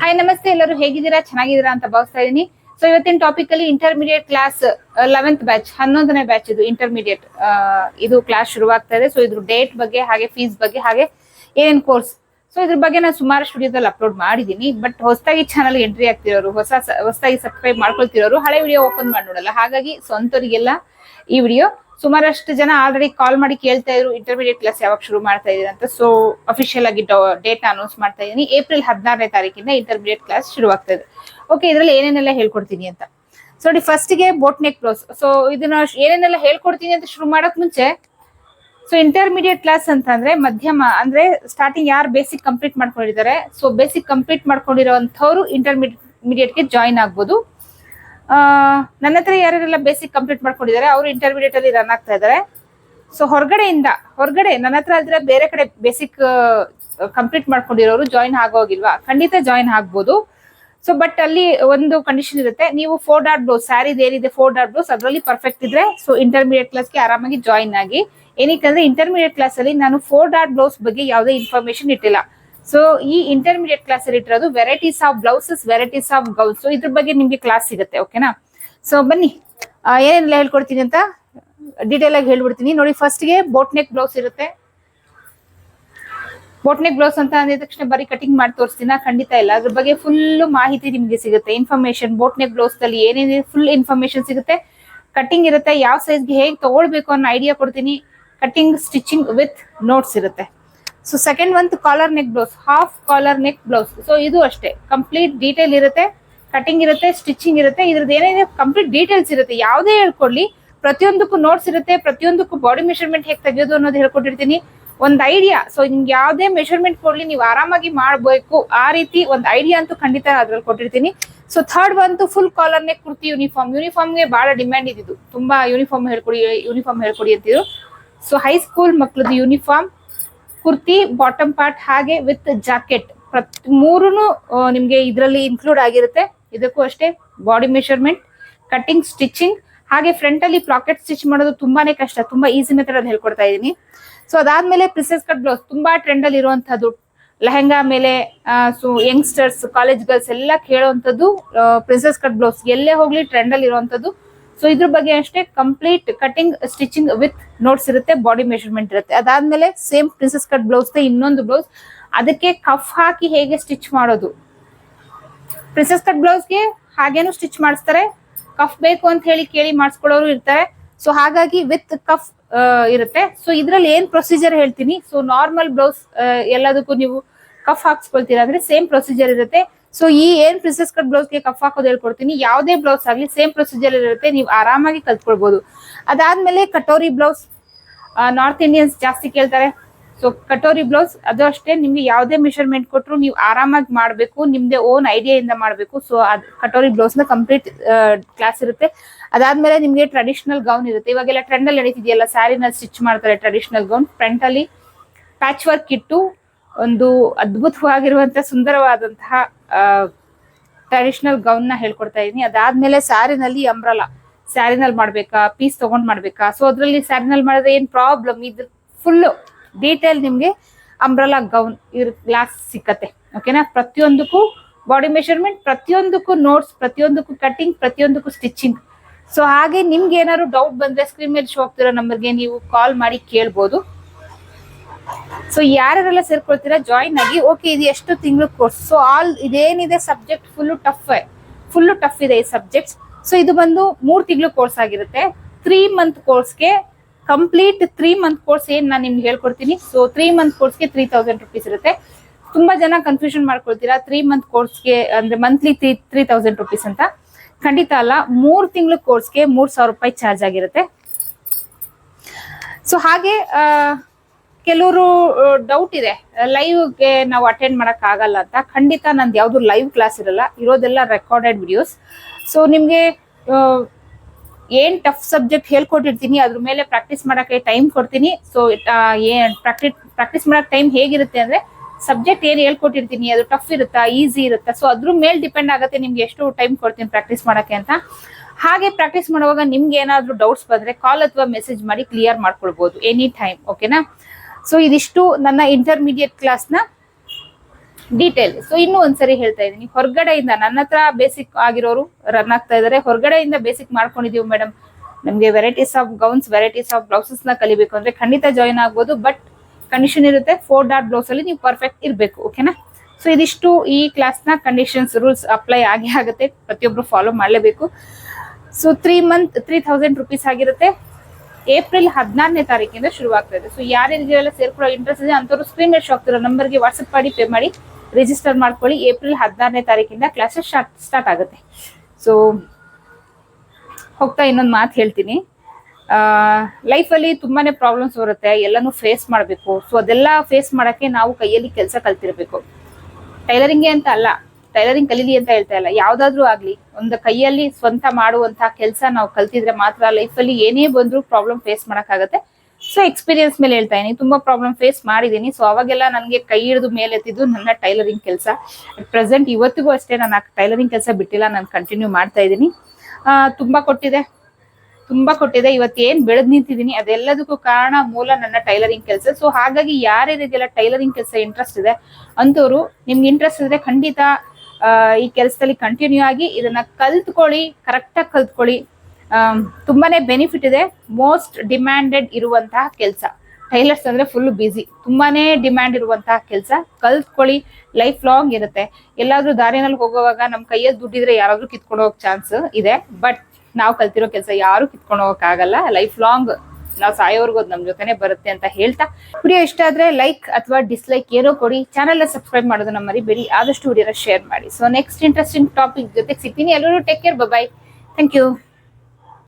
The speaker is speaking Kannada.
ಹಾಯ್ ನಮಸ್ತೆ ಎಲ್ಲರೂ. ಹೇಗಿದ್ದೀರಾ? ಚೆನ್ನಾಗಿದ್ದೀರಾ ಅಂತ ಭಾವಿಸ್ತಾ ಇದೀನಿ ಸೊ ಇವತ್ತಿನ ಟಾಪಿಕ್ ಅಲ್ಲಿ ಇಂಟರ್ಮೀಡಿಯೇಟ್ ಕ್ಲಾಸ್ ಲೆವೆಂತ್ ಬ್ಯಾಚ್ ಹನ್ನೊಂದನೇ ಬ್ಯಾಚ್ ಇದು ಇಂಟರ್ಮೀಡಿಯೇಟ್ ಇದು ಕ್ಲಾಸ್ ಶುರುವಾಗ್ತಾ ಇದೆ. ಸೊ ಇದ್ರ ಡೇಟ್ ಬಗ್ಗೆ, ಹಾಗೆ ಫೀಸ್ ಬಗ್ಗೆ, ಹಾಗೆ ಏನೇನ್ ಕೋರ್ಸ್ ಸೊ ಇದ್ರ ಬಗ್ಗೆ ನಾನು ಸುಮಾರು ವಿಡಿಯೋದಲ್ಲಿ ಅಪ್ಲೋಡ್ ಮಾಡಿದೀನಿ ಬಟ್ ಹೊಸದಾಗಿ ಚಾನಲ್ ಎಂಟ್ರಿ ಆಗ್ತಿರೋರು, ಹೊಸ ಹೊಸದಾಗಿ ಸಬ್ಸ್ಕ್ರೈಬ್ ಮಾಡ್ಕೊಳ್ತಿರೋರು, ಹಳೆ ವಿಡಿಯೋ ಓಪನ್ ಮಾಡಿ ನೋಡಲ್ಲ. ಹಾಗಾಗಿ ಸ್ವಂತವರಿಗೆಲ್ಲ ಈ ವಿಡಿಯೋ ಸುಮಾರಷ್ಟು ಜನ ಆಲ್ರೆಡಿ ಕಾಲ್ ಮಾಡಿ ಕೇಳ್ತಾ ಇದ್ರು ಇಂಟರ್ಮೀಡಿಯೇಟ್ ಕ್ಲಾಸ್ ಯಾವಾಗ ಶುರು ಮಾಡ್ತಾ ಇದೀರ ಅಂತ. ಸೊ ಅಫಿಷಿಯಲ್ ಆಗಿ ಡೇಟ್ ಅನೌನ್ಸ್ ಮಾಡ್ತಾ ಇದೀನಿ ಏಪ್ರಿಲ್ ಹದಿನಾರನೇ ತಾರೀಕಿಂದ ಇಂಟರ್ಮೀಡಿಯೇಟ್ ಕ್ಲಾಸ್ ಶುರುವಾಗ್ತಾ ಇದೆ. ಓಕೆ ಇದರಲ್ಲಿ ಏನೇನೆಲ್ಲ ಹೇಳ್ಕೊಡ್ತೀನಿ ಅಂತ. ಸೊ ನೋಡಿ ಫಸ್ಟ್ಗೆ ಬೋಟ್ ನೆಕ್ ಕ್ಲೋಸ್ ಸೊ ಇದನ್ನ ಏನೇನೆಲ್ಲ ಹೇಳ್ಕೊಡ್ತೀನಿ ಅಂತ ಶುರು ಮಾಡಕ್ ಮುಂಚೆ ಸೊ ಇಂಟರ್ಮೀಡಿಯೇಟ್ ಕ್ಲಾಸ್ ಅಂತಂದ್ರೆ ಮಧ್ಯಮ, ಅಂದ್ರೆ ಸ್ಟಾರ್ಟಿಂಗ್ ಯಾರು ಬೇಸಿಕ್ ಕಂಪ್ಲೀಟ್ ಮಾಡ್ಕೊಂಡಿದ್ದಾರೆ. ಸೊ ಬೇಸಿಕ್ ಕಂಪ್ಲೀಟ್ ಮಾಡ್ಕೊಂಡಿರೋಂಥವ್ರು ಇಂಟರ್ಮೀಡಿಯೇಟ್ಗೆ ಜಾಯಿನ್ ಆಗ್ಬೋದು. ನನ್ನ ಹತ್ರ ಯಾರೆಲ್ಲ ಬೇಸಿಕ್ ಕಂಪ್ಲೀಟ್ ಮಾಡ್ಕೊಂಡಿದ್ದಾರೆ, ಅವರು ಇಂಟರ್ಮೀಡಿಯೇಟ್ ಅಲ್ಲಿ ರನ್ ಆಗ್ತಾ ಇದ್ದಾರೆ. ಸೊ ಹೊರಗಡೆಯಿಂದ, ಹೊರಗಡೆ ನನ್ನ ಹತ್ರ ಅಲ್ದಿರ ಬೇರೆ ಕಡೆ ಬೇಸಿಕ್ ಕಂಪ್ಲೀಟ್ ಮಾಡ್ಕೊಂಡಿರೋರು ಜಾಯಿನ್ ಆಗೋಗಿಲ್ವಾ? ಖಂಡಿತ ಜಾಯಿನ್ ಆಗ್ಬೋದು. ಸೊ ಬಟ್ ಅಲ್ಲಿ ಒಂದು ಕಂಡೀಷನ್ ಇರುತ್ತೆ. ನೀವು ಫೋರ್ ಡಾಟ್ ಬ್ಲೌಸ್ ಸ್ಯಾರಿ ಏನಿದೆ ಫೋರ್ ಡಾಟ್ ಬ್ಲೌಸ್ ಅದರಲ್ಲಿ ಪರ್ಫೆಕ್ಟ್ ಇದ್ರೆ ಸೊ ಇಂಟರ್ಮೀಡಿಯೇಟ್ ಕ್ಲಾಸ್ಗೆ ಆರಾಮಾಗಿ ಜಾಯಿನ್ ಆಗಿ. ಏನಕ್ಕೆ ಇಂಟರ್ಮೀಡಿಯೇಟ್ ಕ್ಲಾಸ್ ಅಲ್ಲಿ ನಾನು ಫೋರ್ ಡಾಟ್ ಬ್ಲೌಸ್ ಬಗ್ಗೆ ಯಾವುದೇ ಇನ್ಫಾರ್ಮೇಶನ್ ಇಟ್ಟಿಲ್ಲ. ಸೊ ಈ ಇಂಟರ್ಮೀಡಿಯೇಟ್ ಕ್ಲಾಸ್ ಅಲ್ಲಿ ಇಟ್ಟಿರೋದು varieties of blouses varieties of gowns so ಇದ್ರ ಬಗ್ಗೆ ನಿಮ್ಗೆ ಕ್ಲಾಸ್ ಸಿಗುತ್ತೆ ಓಕೆನಾ ಸೊ ಬನ್ನಿ. ಏನೆಲ್ಲ ಹೇಳ್ಕೊಡ್ತೀನಿ ಅಂತ ಡೀಟೇಲ್ ಆಗಿ ಹೇಳ್ಬಿಡ್ತೀನಿ. ನೋಡಿ ಫಸ್ಟ್ಗೆ ಬೋಟ್ ನೆಕ್ ಬ್ಲೌಸ್ ಇರುತ್ತೆ. ಬೋಟ್ ನೆಕ್ ಬ್ಲೌಸ್ ಅಂತ ಅಂದಿದ ತಕ್ಷಣ ಬರೀ ಕಟಿಂಗ್ ಮಾಡಿ ತೋರಿಸ್ತೀನಿ? ಖಂಡಿತ ಇಲ್ಲ. ಅದ್ರ ಬಗ್ಗೆ ಫುಲ್ ಮಾಹಿತಿ ನಿಮ್ಗೆ ಸಿಗುತ್ತೆ. ಇನ್ಫಾರ್ಮೇಶನ್ ಬೋಟ್ ನೆಕ್ ಬ್ಲೌಸ್ ಅಲ್ಲಿ ಏನೇನಿದೆ ಫುಲ್ ಇನ್ಫಾರ್ಮೇಶನ್ ಸಿಗುತ್ತೆ. ಕಟಿಂಗ್ ಇರುತ್ತೆ. ಯಾವ ಸೈಜ್ಗೆ ಹೇಗೆ ತಗೊಳ್ಬೇಕು ಅನ್ನೋ ಐಡಿಯಾ ಕೊಡ್ತೀನಿ. ಕಟಿಂಗ್ ಸ್ಟಿಚಿಂಗ್ ವಿತ್ ನೋಟ್ಸ್ ಇರುತ್ತೆ. ಸೊ ಸೆಕೆಂಡ್ ಒಂದು collar neck blouse half collar neck blouse so ಇದು ಅಷ್ಟೇ. ಕಂಪ್ಲೀಟ್ ಡೀಟೇಲ್ ಇರುತ್ತೆ. ಕಟಿಂಗ್ ಇರುತ್ತೆ ಸ್ಟಿಚಿಂಗ್ ಇರುತ್ತೆ. ಇದ್ರದ್ದು ಏನೇನಿದೆ ಕಂಪ್ಲೀಟ್ ಡೀಟೇಲ್ಸ್ ಇರುತ್ತೆ. ಯಾವುದೇ ಹೇಳ್ಕೊಡ್ಲಿ. ಪ್ರತಿಯೊಂದಕ್ಕೂ ನೋಟ್ಸ್ ಇರುತ್ತೆ. ಪ್ರತಿಯೊಂದಕ್ಕೂ ಬಾಡಿ ಮೆಷರ್ಮೆಂಟ್ ಹೇಗೆ ತೆಗೆಯೋದು ಅನ್ನೋದು ಹೇಳ್ಕೊಟ್ಟಿರ್ತೀನಿ. ಒಂದು ಐಡಿಯಾ ಸೊ ನಿಮ್ಗೆ ಯಾವುದೇ ಮೆಷರ್ಮೆಂಟ್ ಕೊಡ್ಲಿ, ನೀವು ಆರಾಮಾಗಿ ಮಾಡಬೇಕು. ಆ ರೀತಿ ಒಂದು ಐಡಿಯಾ ಅಂತೂ ಖಂಡಿತ ಅದ್ರಲ್ಲಿ ಕೊಟ್ಟಿರ್ತೀನಿ. ಸೊ ಥರ್ಡ್ ಬಂತು full collar neck kurti uniform ಯೂನಿಫಾರ್ಮ್ಗೆ ಬಹಳ ಡಿಮ್ಯಾಂಡ್ ಇದ್ದಿದ್ದು. ತುಂಬಾ ಯೂನಿಫಾರ್ಮ್ ಹೇಳ್ಕೊಡಿ ಯೂನಿಫಾರ್ಮ್ ಹೇಳ್ಕೊಡಿ ಅಂತಿದ್ರು. ಸೊ ಹೈಸ್ಕೂಲ್ ಮಕ್ಳದ್ದು ಯೂನಿಫಾರ್ಮ್ ಕುರ್ತಿ ಬಾಟಮ್ ಪಾರ್ಟ್ ಹಾಗೆ ವಿತ್ ಜಾಕೆಟ್ ಪ್ರತಿ ನಿಮಗೆ ನಿಮ್ಗೆ ಇದರಲ್ಲಿ ಇನ್ಕ್ಲೂಡ್ ಆಗಿರುತ್ತೆ. ಇದಕ್ಕೂ ಅಷ್ಟೇ ಬಾಡಿ ಮೆಷರ್ಮೆಂಟ್ ಕಟಿಂಗ್ ಸ್ಟಿಚಿಂಗ್ ಹಾಗೆ ಫ್ರಂಟ್ ಅಲ್ಲಿ ಪಾಕೆಟ್ ಸ್ಟಿಚ್ ಮಾಡೋದು ತುಂಬಾನೇ ಕಷ್ಟ, ತುಂಬಾ ಈಸಿ ಮೆಥಡ್ ಅಲ್ಲಿ ಹೇಳ್ಕೊಡ್ತಾ ಇದೀನಿ. ಸೊ ಅದಾದ್ಮೇಲೆ ಪ್ರಿಸೆಸ್ ಕಟ್ ಬ್ಲೌಸ್ ತುಂಬಾ ಟ್ರೆಂಡ್ ಅಲ್ಲಿ ಇರುವಂತದ್ದು ಲೆಹಂಗಾ ಮೇಲೆ ಸೊ ಯಂಗ್ಸ್ಟರ್ಸ್ ಕಾಲೇಜ್ ಗರ್ಲ್ಸ್ ಎಲ್ಲ ಕೇಳುವಂಥದ್ದು ಪ್ರಿನ್ಸೆಸ್ ಕಟ್ ಬ್ಲೌಸ್ ಎಲ್ಲೇ ಹೋಗ್ಲಿ ಟ್ರೆಂಡ್ ಅಲ್ಲಿ ಇರುವಂತದ್ದು ಸೊ ಇದ್ರ ಬಗ್ಗೆ ಅಷ್ಟೇ complete cutting stitching with notes ಇರುತ್ತೆ ಬಾಡಿ ಮೆಷರ್ಮೆಂಟ್ ಇರುತ್ತೆ. ಅದಾದ್ಮೇಲೆ ಸೇಮ್ ಪ್ರಿನ್ಸೆಸ್ ಕಟ್ ಬ್ಲೌಸ್ ಇನ್ನೊಂದು ಬ್ಲೌಸ್ ಅದಕ್ಕೆ ಕಫ್ ಹಾಕಿ ಹೇಗೆ ಸ್ಟಿಚ್ ಮಾಡೋದು? ಪ್ರಿನ್ಸೆಸ್ ಕಟ್ ಬ್ಲೌಸ್ಗೆ ಹಾಗೇನು ಸ್ಟಿಚ್ ಮಾಡಿಸ್ತಾರೆ. ಕಫ್ ಬೇಕು ಅಂತ ಹೇಳಿ ಕೇಳಿ ಮಾಡಿಸ್ಕೊಳ್ಳೋರು ಇರ್ತಾರೆ. ಸೊ ಹಾಗಾಗಿ ವಿತ್ ಕಫ್ ಇರುತ್ತೆ. ಸೊ ಇದ್ರಲ್ಲಿ ಏನ್ ಪ್ರೊಸೀಜರ್ ಹೇಳ್ತೀನಿ? ಸೊ ನಾರ್ಮಲ್ ಬ್ಲೌಸ್ ಎಲ್ಲದಕ್ಕೂ ನೀವು ಕಫ್ ಹಾಕ್ಸ್ಕೊಳ್ತೀರಾ ಅಂದ್ರೆ ಸೇಮ್ ಪ್ರೊಸೀಜರ್ ಇರುತ್ತೆ. ಸೊ ಈ ಏನ್ ಪ್ರಿನ್ಸೆಸ್ ಕಟ್ ಬ್ಲೌಸ್ಗೆ ಕಫ್ ಹಾಕೋದು ಹೇಳ್ಕೊಡ್ತೀನಿ. ಯಾವುದೇ ಬ್ಲೌಸ್ ಆಗಲಿ ಸೇಮ್ ಪ್ರೊಸೀಜರ್ ಇರುತ್ತೆ. ನೀವು ಆರಾಮಾಗಿ ಕಲ್ತ್ಕೊಳ್ಬಹುದು ಅದಾದ್ಮೇಲೆ ಕಟೋರಿ ಬ್ಲೌಸ್ ನಾರ್ತ್ ಇಂಡಿಯನ್ಸ್ ಜಾಸ್ತಿ ಕೇಳ್ತಾರೆ. ಸೊ ಕಟೋರಿ ಬ್ಲೌಸ್ ಅದು ಅಷ್ಟೇ, ನಿಮ್ಗೆ ಯಾವುದೇ ಮೆಷರ್ಮೆಂಟ್ ಕೊಟ್ಟರು ನೀವು ಆರಾಮಾಗಿ ಮಾಡಬೇಕು, ನಿಮ್ದೇ ಓನ್ ಐಡಿಯಾ ಇಂದ ಮಾಡಬೇಕು. ಸೊ ಅದು ಕಟೋರಿ ಬ್ಲೌಸ್ನ ಕಂಪ್ಲೀಟ್ ಕ್ಲಾಸ್ ಇರುತ್ತೆ. ಅದಾದ್ಮೇಲೆ ನಿಮಗೆ ಟ್ರೆಡಿಷನಲ್ ಗೌನ್ ಇರುತ್ತೆ. ಇವಾಗೆಲ್ಲ ಟ್ರೆಂಡ್ ಅಲ್ಲಿ ನಡೀತಿದೆಯಲ್ಲ ಸ್ಯಾರಿನಲ್ಲಿ ಸ್ಟಿಚ್ ಮಾಡ್ತಾರೆ ಟ್ರೆಡಿಷನಲ್ ಗೌನ್ ಫ್ರಂಟ್ ಅಲ್ಲಿ ಪ್ಯಾಚ್ ವರ್ಕ್ ಇಟ್ಟು ಒಂದು ಅದ್ಭುತವಾಗಿರುವಂತಹ ಸುಂದರವಾದಂತಹ ಟ್ರೆಡಿಷನಲ್ ಗೌನ್ನ ಹೇಳ್ಕೊಡ್ತಾ ಇದೀನಿ. ಅದಾದ್ಮೇಲೆ ಸ್ಯಾರಿನಲ್ಲಿ ಅಂಬ್ರಲಾ ಸ್ಯಾರಿನಲ್ಲಿ ಮಾಡ್ಬೇಕಾ? ಪೀಸ್ ತಗೊಂಡ್ ಮಾಡ್ಬೇಕಾ? ಸೊ ಅದರಲ್ಲಿ ಸ್ಯಾರಿನಲ್ಲಿ ಮಾಡಿದ್ರೆ ಏನ್ ಪ್ರಾಬ್ಲಮ್ ಇದು ಫುಲ್ ಡೀಟೇಲ್ ನಿಮ್ಗೆ ಅಂಬ್ರಲಾ ಗೌನ್ ಇವ್ರ ಗ್ಲಾಸ್ ಸಿಕ್ಕತ್ತೆ ಓಕೆನಾ ಪ್ರತಿಯೊಂದಕ್ಕೂ ಬಾಡಿ ಮೆಷರ್ಮೆಂಟ್ ಪ್ರತಿಯೊಂದಕ್ಕೂ ನೋಟ್ಸ್ ಪ್ರತಿಯೊಂದಕ್ಕೂ ಕಟಿಂಗ್ ಪ್ರತಿಯೊಂದಕ್ಕೂ ಸ್ಟಿಚಿಂಗ್ ಸೊ ಹಾಗೆ ನಿಮ್ಗೆ ಏನಾದ್ರು ಡೌಟ್ ಬಂದ್ರೆ ಸ್ಕ್ರೀನ್ ಮೇಲೆ ಶೋ ಆಗ್ತಿರೋ ನಂಬರ್ಗೆ ನೀವು ಕಾಲ್ ಮಾಡಿ ಕೇಳ್ಬೋದು. ಸೊ ಯಾರೆಲ್ಲ ಸೇರ್ಕೊಳ್ತೀರಾ ಜಾಯಿನ್ ಆಗಿ ಓಕೆ ಇದು ಎಷ್ಟು ತಿಂಗಳು course so all ಇದೇನಿದೆ subject full tough full tough ಇದೆ ಈ ಸಬ್ಜೆಕ್ಟ್ ಸೊ ಇದು ಬಂದು ಮೂರು ತಿಂಗಳು ಕೋರ್ಸ್ ಆಗಿರುತ್ತೆ. ತ್ರೀ ಮಂತ್ ಕೋರ್ಸ್ಗೆ ಕಂಪ್ಲೀಟ್ ತ್ರೀ ಮಂತ್ ಕೋರ್ಸ್ ಏನ್ ನಾನು ನಿಮ್ಗೆ ಹೇಳ್ಕೊಡ್ತೀನಿ. ಸೊ ತ್ರೀ ಮಂತ್ ಕೋರ್ಸ್ಗೆ ತ್ರೀ ತೌಸಂಡ್ ರುಪೀಸ್ ಇರುತ್ತೆ. ತುಂಬಾ ಜನ ಕನ್ಫ್ಯೂಷನ್ ಮಾಡ್ಕೊಳ್ತೀರಾ? ತ್ರೀ ಮಂತ್ ಕೋರ್ಸ್ಗೆ ಅಂದ್ರೆ monthly three three thousand rupees ಅಂತ. ಖಂಡಿತ ಅಲ್ಲ, ಮೂರ್ ತಿಂಗಳ ಕೋರ್ಸ್ಗೆ ಮೂರ್ ಸಾವಿರ ರೂಪಾಯಿ ಚಾರ್ಜ್ ಆಗಿರುತ್ತೆ. ಸೊ ಹಾಗೆ ಕೆಲವರು ಡೌಟ್ ಇದೆ. ಲೈವ್ಗೆ ನಾವು ಅಟೆಂಡ್ ಮಾಡಕ್ ಆಗಲ್ಲ ಅಂತ. ಖಂಡಿತ ನಂದು ಯಾವ್ದು ಲೈವ್ ಕ್ಲಾಸ್ ಇರಲ್ಲ. ಇರೋದೆಲ್ಲ ರೆಕಾರ್ಡೆಡ್ ವಿಡಿಯೋಸ್ ಸೊ ನಿಮ್ಗೆ ಏನ್ ಟಫ್ ಸಬ್ಜೆಕ್ಟ್ ಹೇಳ್ಕೊಟ್ಟಿರ್ತೀನಿ, ಅದ್ರ ಮೇಲೆ ಪ್ರಾಕ್ಟೀಸ್ ಮಾಡಕ್ಕೆ ಟೈಮ್ ಕೊಡ್ತೀನಿ. ಸೊ ಏನ್ ಪ್ರಾಕ್ಟೀಸ್ ಪ್ರಾಕ್ಟೀಸ್ ಮಾಡಕ್ ಟೈಮ್ ಹೇಗಿರುತ್ತೆ ಅಂದ್ರೆ ಸಬ್ಜೆಕ್ಟ್ ಏನ್ ಹೇಳ್ಕೊಟ್ಟಿರ್ತೀನಿ, ಅದು ಟಫ್ ಇರುತ್ತಾ ಈಸಿ ಇರುತ್ತಾ ಸೊ ಅದ್ರ ಮೇಲೆ ಡಿಪೆಂಡ್ ಆಗುತ್ತೆ ನಿಮ್ಗೆ ಎಷ್ಟು ಟೈಮ್ ಕೊಡ್ತೀನಿ ಪ್ರಾಕ್ಟೀಸ್ ಮಾಡಕ್ಕೆ ಅಂತ. ಹಾಗೆ ಪ್ರಾಕ್ಟೀಸ್ ಮಾಡುವಾಗ ನಿಮ್ಗೆ ಏನಾದ್ರೂ ಡೌಟ್ಸ್ ಬಂದ್ರೆ ಕಾಲ್ ಅಥವಾ ಮೆಸೇಜ್ ಮಾಡಿ ಕ್ಲಿಯರ್ ಮಾಡ್ಕೊಳ್ಬಹುದು ಎನಿ ಟೈಮ್ ಓಕೆನಾ ಸೊ ಇದಿಷ್ಟು ನನ್ನ ಇಂಟರ್ಮೀಡಿಯೇಟ್ ಕ್ಲಾಸ್ನ ಡೀಟೇಲ್ ಸೊ ಇನ್ನೂ ಒಂದ್ಸರಿ ಹೇಳ್ತಾ ಇದ್ದೀನಿ. ಹೊರಗಡೆಯಿಂದ ನನ್ನ ಹತ್ರ ಬೇಸಿಕ್ ಆಗಿರೋರು ರನ್ ಆಗ್ತಾ ಇದಾರೆ. ಹೊರಗಡೆಯಿಂದ ಬೇಸಿಕ್ ಮಾಡ್ಕೊಂಡಿದೀವಿ ಮೇಡಮ್ ನಮ್ಗೆ varieties of gowns varieties of ಬ್ಲೌಸಸ್ನ ಕಲಿಬೇಕು ಅಂದ್ರೆ ಖಂಡಿತ ಜಾಯಿನ್ ಆಗ್ಬೋದು ಬಟ್ ಕಂಡೀಷನ್ ಇರುತ್ತೆ. ಫೋರ್ ಡಾಟ್ ಬ್ಲೌಸ್ ಅಲ್ಲಿ ನೀವು ಪರ್ಫೆಕ್ಟ್ ಇರಬೇಕು ಓಕೆನಾ ಸೊ ಇದಿಷ್ಟು ಈ ಕ್ಲಾಸ್ನ ಕಂಡೀಷನ್ಸ್ ರೂಲ್ಸ್ ಅಪ್ಲೈ ಆಗೇ ಆಗುತ್ತೆ. ಪ್ರತಿಯೊಬ್ರು ಫಾಲೋ ಮಾಡಲೇಬೇಕು. So three month three thousand rupees ಆಗಿರುತ್ತೆ. ಏಪ್ರಿಲ್ ಹದಿನಾರನೇ ತಾರೀಕಿಂದ ಶುರುವಾಗ್ತಾ ಇದೆ. ಸೊ ಯಾರ್ಯಾರಿಗೆಲ್ಲ ಸೇರ್ಕೊಳ್ಳೋ ಇಂಟ್ರೆಸ್ಟ್ ಇದೆ ಅಂತವ್ರು ಸ್ಕ್ರೀನ್ ಮೇಲೆ ನಂಬರ್ ನಂಬರ್ಗೆ ವಾಟ್ಸ್ಆಪ್ ಮಾಡಿ ಪೇ ಮಾಡಿ. ರಿಜಿಸ್ಟರ್ ಮಾಡ್ಕೊಳ್ಳಿ ಏಪ್ರಿಲ್ ಹದಿನಾರನೇ ತಾರೀಕಿಂದ ಕ್ಲಾಸಸ್ ಸ್ಟಾರ್ಟ್ ಸ್ಟಾರ್ಟ್ ಆಗುತ್ತೆ. ಸೊ ಹೋಗ್ತಾ ಇನ್ನೊಂದು ಮಾತು ಹೇಳ್ತೀನಿ. ಲೈಫಲ್ಲಿ ತುಂಬಾನೇ ಪ್ರಾಬ್ಲಮ್ಸ್ ಬರುತ್ತೆ, ಎಲ್ಲನೂ ಫೇಸ್ ಮಾಡಬೇಕು. ಸೊ ಅದೆಲ್ಲ ಫೇಸ್ ಮಾಡೋಕ್ಕೆ ನಾವು ಕೈಯಲ್ಲಿ ಕೆಲಸ ಕಲ್ತಿರಬೇಕು. ಟೈಲರಿಂಗೇ ಅಂತ ಅಲ್ಲ ಟೈಲರಿಂಗ್ ಕಲೀಲಿ ಅಂತ ಹೇಳ್ತಾ ಇಲ್ಲ. ಯಾವ್ದಾದ್ರೂ ಆಗ್ಲಿ, ಒಂದು ಕೈಯಲ್ಲಿ ಸ್ವಂತ ಮಾಡುವಂತಹ ಕೆಲಸ ನಾವು ಕಲ್ತಿದ್ರೆ ಮಾತ್ರ ಲೈಫಲ್ಲಿ ಏನೇ ಬಂದರೂ ಪ್ರಾಬ್ಲಮ್ ಫೇಸ್ ಮಾಡಕ್ಕಾಗತ್ತೆ. ಸೊ ಎಕ್ಸ್ಪೀರಿಯನ್ಸ್ ಮೇಲೆ ಹೇಳ್ತಾ ಇದೀನಿ. ತುಂಬಾ ಪ್ರಾಬ್ಲಮ್ ಫೇಸ್ ಮಾಡಿದೀನಿ. ಸೊ ಅವಾಗೆಲ್ಲ ನನಗೆ ಕೈ ಹಿಡಿದು ಮೇಲೆ ಎತ್ತಿದ್ದು ನನ್ನ ಟೈಲರಿಂಗ್ ಕೆಲಸ. ಪ್ರೆಸೆಂಟ್ ಇವತ್ತಿಗೂ ಅಷ್ಟೇ ನಾನು ಟೈಲರಿಂಗ್ ಕೆಲಸ ಬಿಟ್ಟಿಲ್ಲ. ನಾನು ಕಂಟಿನ್ಯೂ ಮಾಡ್ತಾ ಇದ್ದೀನಿ ತುಂಬಾ ಕೊಟ್ಟಿದೆ. ತುಂಬಾ ಕೊಟ್ಟಿದೆ. ಇವತ್ತು ಏನ್ ಬೆಳೆದ್ ನಿಂತಿದ್ದೀನಿ ಅದೆಲ್ಲದಕ್ಕೂ ಕಾರಣ ಮೂಲ ನನ್ನ ಟೈಲರಿಂಗ್ ಕೆಲಸ. ಸೊ ಹಾಗಾಗಿ ಯಾರ್ಯಾರಿಗೆಲ್ಲ ಟೈಲರಿಂಗ್ ಕೆಲಸ ಇಂಟ್ರೆಸ್ಟ್ ಇದೆ ಅಂತವ್ರು ನಿಮ್ಗೆ ಇಂಟ್ರೆಸ್ಟ್ ಇದ್ರೆ ಖಂಡಿತ ಈ ಕೆಲಸದಲ್ಲಿ ಕಂಟಿನ್ಯೂ ಆಗಿ ಇದನ್ನ ಕಲ್ತ್ಕೊಳ್ಳಿ ಕರೆಕ್ಟಾಗಿ ಕಲ್ತ್ಕೊಳ್ಳಿ. ತುಂಬಾನೇ ಬೆನಿಫಿಟ್ ಇದೆ. ಮೋಸ್ಟ್ ಡಿಮ್ಯಾಂಡೆಡ್ ಇರುವಂತಹ ಕೆಲಸ. ಟೈಲರ್ಸ್ ಅಂದ್ರೆ ಫುಲ್ ಬಿಸಿ ತುಂಬಾನೇ ಡಿಮ್ಯಾಂಡ್ ಇರುವಂತಹ ಕೆಲಸ. ಕಲ್ತ್ಕೊಳ್ಳಿ ಲೈಫ್ ಲಾಂಗ್ ಇರುತ್ತೆ. ಎಲ್ಲಾದ್ರೂ ದಾರಿನಲ್ಲಿ ಹೋಗುವಾಗ ನಮ್ ಕೈಯಲ್ಲಿ ದುಡ್ಡಿದ್ರೆ ಯಾರಾದ್ರೂ ಕಿತ್ಕೊಂಡು ಹೋಗೋ ಚಾನ್ಸ್ ಇದೆ. ಬಟ್ ನಾವು ಕಲ್ತಿರೋ ಕೆಲಸ ಯಾರು ಕಿತ್ಕೊಂಡು ಹೋಗಕ್ ಆಗಲ್ಲ. ಲೈಫ್ ಲಾಂಗ್ ನಾವು ಸಾಯೋವರೆಗೂ ಅದು ನಮ್ ಜೊತೆನೆ ಬರುತ್ತೆ ಅಂತ ಹೇಳ್ತಾ. ವಿಡಿಯೋ ಇಷ್ಟ ಆದ್ರೆ ಲೈಕ್ ಅಥವಾ ಡಿಸ್ಲೈಕ್ ಏನೋ ಕೊಡಿ. ಚಾನಲ್ ಸಬ್ಸ್ಕ್ರೈಬ್ ಮಾಡೋದನ್ನ ಮರಿಬೇಡಿ. ಆದಷ್ಟು ವಿಡಿಯೋನ ಶೇರ್ ಮಾಡಿ. ಸೊ ನೆಕ್ಸ್ಟ್ ಇಂಟ್ರೆಸ್ಟಿಂಗ್ ಟಾಪಿಕ್ ಜೊತೆ ಸಿಗ್ತೀನಿ. ಎಲ್ಲರೂ take care bye thank you